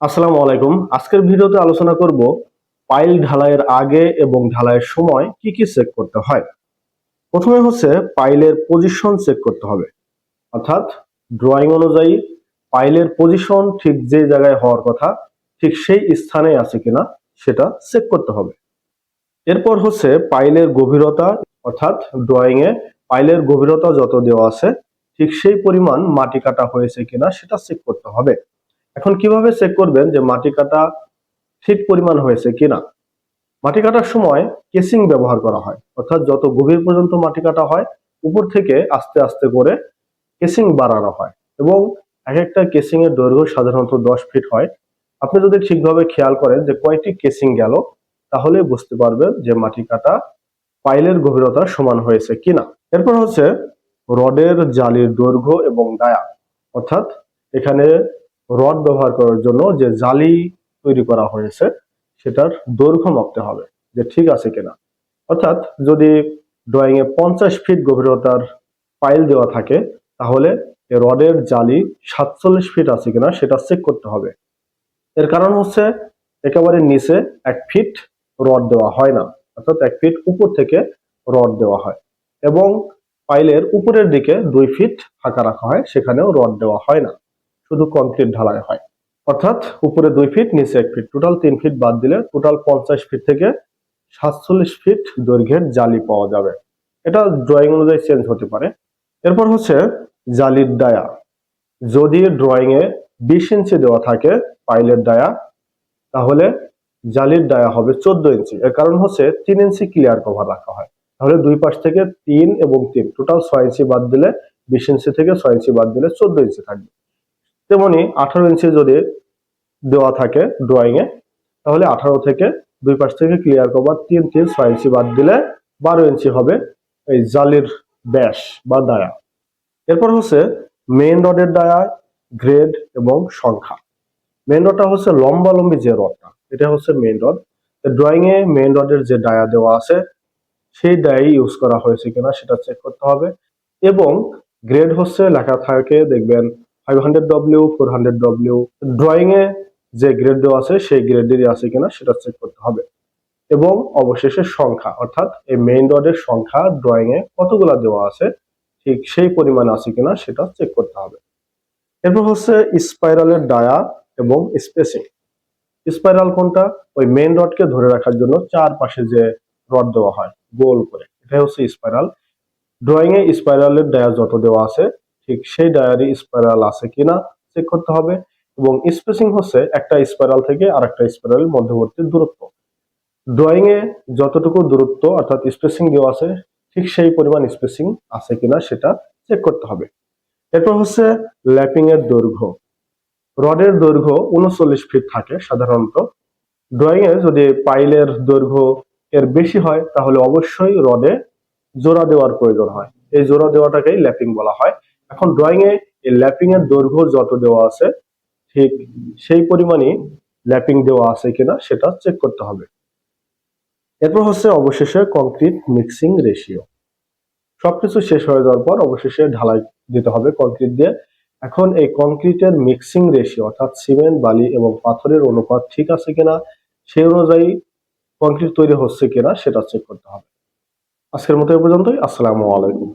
আসসালামু আলাইকুম। আজকের ভিডিওতে আলোচনা করব পাইল ঢালাইয়ের আগে এবং ঢালাইয়ের সময় কি কি চেক করতে হয়। প্রথমে হচ্ছে পাইলের পজিশন চেক করতে হবে। অর্থাৎ ড্রয়িং অনুযায়ী পাইলের পজিশন ঠিক যে জায়গায় হওয়ার কথা, ঠিক সেই স্থানে আছে কিনা সেটা চেক করতে হবে। এরপর হচ্ছে পাইলের গভীরতা, অর্থাৎ ড্রয়িং এ পাইলের গভীরতা যত দেওয়া আছে, ঠিক সেই পরিমাণ মাটি কাটা হয়েছে কিনা সেটা চেক করতে হবে। এখন কীভাবে চেক করবেন যে মাটি কাটা ঠিক পরিমাণ হয়েছে কিনা? মাটি কাটার সময় কেসিং ব্যবহার করা হয়। অর্থাৎ যত গভীর পর্যন্ত মাটি কাটা হয়, উপর থেকে আস্তে আস্তে করে কেসিং বাড়ানো হয় এবং এক একটা কেসিং এর দৈর্ঘ্য সাধারণত দশ ফিট হয়। আপনি যদি ঠিকভাবে খেয়াল করেন যে কয়টি কেসিং গেল, তাহলে বুঝতে পারবেন যে মাটি কাটা পাইলের গভীরতা সমান হয়েছে কিনা। এরপর হচ্ছে রডের জালির দৈর্ঘ্য এবং ডায়া অর্থাৎ এখানে রড ব্যবহার করার জন্য যে জালি তৈরি করা হয়েছে, সেটার দৈর্ঘ্য মাপতে হবে যে ঠিক আছে কিনা। অর্থাৎ যদি ড্রয়িং এ পঞ্চাশ ফিট গভীরতার পাইল দেওয়া থাকে, তাহলে রডের জালি সাতচল্লিশ ফিট আছে কিনা সেটা চেক করতে হবে। এর কারণ হচ্ছে একেবারে নিচে এক ফিট রড দেওয়া হয় না, অর্থাৎ এক ফিট উপর থেকে রড দেওয়া হয় এবং পাইলের উপরের দিকে দুই ফিট ফাঁকা রাখা হয়, সেখানেও রড দেওয়া হয় না। শুধু কংক্রিট ঢালাই হয়। অর্থাৎ উপরে দুই ফিট নিচে এক ফিট টোটাল তিন ফিট বাদ দিলে টোটাল পঞ্চাশ ফিট থেকে সাতচল্লিশ ফিট দৈর্ঘ্যের জালি পাওয়া যাবে। এটা ড্রয়িং অনুযায়ী চেঞ্জ হতে পারে। এরপর হচ্ছে জালির ডায়া। যদি ড্রয়িং এ বিশ ইঞ্চি দেওয়া থাকে পাইলের ডায়া, তাহলে জালির ডায়া হবে চোদ্দ ইঞ্চি। এর কারণ হচ্ছে তিন ইঞ্চি ক্লিয়ার কভার রাখা হয়। তাহলে দুই পাশ থেকে তিন এবং তিন টোটাল ছয় ইঞ্চি বাদ দিলে বিশ ইঞ্চি থেকে ছয় ইঞ্চি বাদ দিলে চোদ্দ ইঞ্চি থাকবে। তেমনি আঠারো ইঞ্চি যদি দেওয়া থাকে ড্রয়িং এ তাহলে আঠারো থেকে দুই পাশ থেকে ক্লিয়ার কভার তিন তিন ছয় ইঞ্চি বাদ দিলে বারো ইঞ্চি হবে এই জালির ব্যাস বা ডায়া এরপর হচ্ছে মেইন রডের ডায়া গ্রেড এবং সংখ্যা। মেইন রডটা হচ্ছে লম্বা লম্বি যে রডটা এটা হচ্ছে মেইন রড ড্রয়িং এ মেইন রডের যে ডায়া দেওয়া আছে, সেই ডায়াই ইউজ করা হয়েছে কিনা সেটা চেক করতে হবে। এবং গ্রেড হচ্ছে লেখা থাকে, দেখবেন five hundred W four hundred W drawing এ যে গ্রেড দেওয়া আছে, সেই গ্রেডেরই আছে কিনা সেটা চেক করতে হবে। এবং অবশেষে সংখ্যা, অর্থাৎ এই মেইন রডের সংখ্যা ড্রয়িং এ কতগুলা দেওয়া আছে, ঠিক সেই পরিমাণ আছে কিনা সেটা চেক করতে হবে। এরপর হচ্ছে স্পাইরালের ডায়া এবং স্পেসিং স্পাইরাল কোনটা? ওই মেইন রডকে ধরে রাখার জন্য চারপাশে যে রড দেওয়া হয়, গোল করে। এটাই হচ্ছে স্পাইরাল ড্রয়িং এ স্পাইরালের ডায়া যত দেওয়া আছে ঠিক সেই ডায়ারি স্পাইরাল আছে কিনা চেক করতে হবে এবং স্পেসিং হচ্ছে একটা স্পাইরাল থেকে আর একটা স্পাইরালের মধ্যবর্তী দূরত্ব। ড্রয়িং এ যতটুকু দূরত্ব অর্থাৎ স্পেসিং দেওয়া আছে, ঠিক সেই পরিমাণ স্পেসিং আছে কিনা সেটা চেক করতে হবে। এরপর হচ্ছে ল্যাপিং এর দৈর্ঘ্য। রডের দৈর্ঘ্য উনচল্লিশ ফিট থাকে সাধারণত। ড্রয়িং এ যদি পাইলের দৈর্ঘ্য এর বেশি হয়, তাহলে অবশ্যই রডে জোড়া দেওয়ার প্রয়োজন হয়। এই জোড়া দেওয়াটাকেই ল্যাপিং বলা হয়। এখন ড্রয়িং এ ল্যাপিং এর দৈর্ঘ্য যত দেওয়া আছে, ঠিক সেই পরিমাণে ল্যাপিং দেওয়া আছে কিনা সেটা চেক করতে হবে। এরপর হচ্ছে অবশেষে কংক্রিট মিক্সিং রেশিও সবকিছু শেষ হয়ে যাওয়ার পর অবশেষে ঢালাই দিতে হবে কংক্রিট দিয়ে। এখন এই কংক্রিটের মিক্সিং রেশিও অর্থাৎ সিমেন্ট বালি এবং পাথরের অনুপাত ঠিক আছে কিনা, সেই অনুযায়ী কংক্রিট তৈরি হচ্ছে কিনা সেটা চেক করতে হবে। আজকের মতো এ পর্যন্তই। আসসালামু আলাইকুম।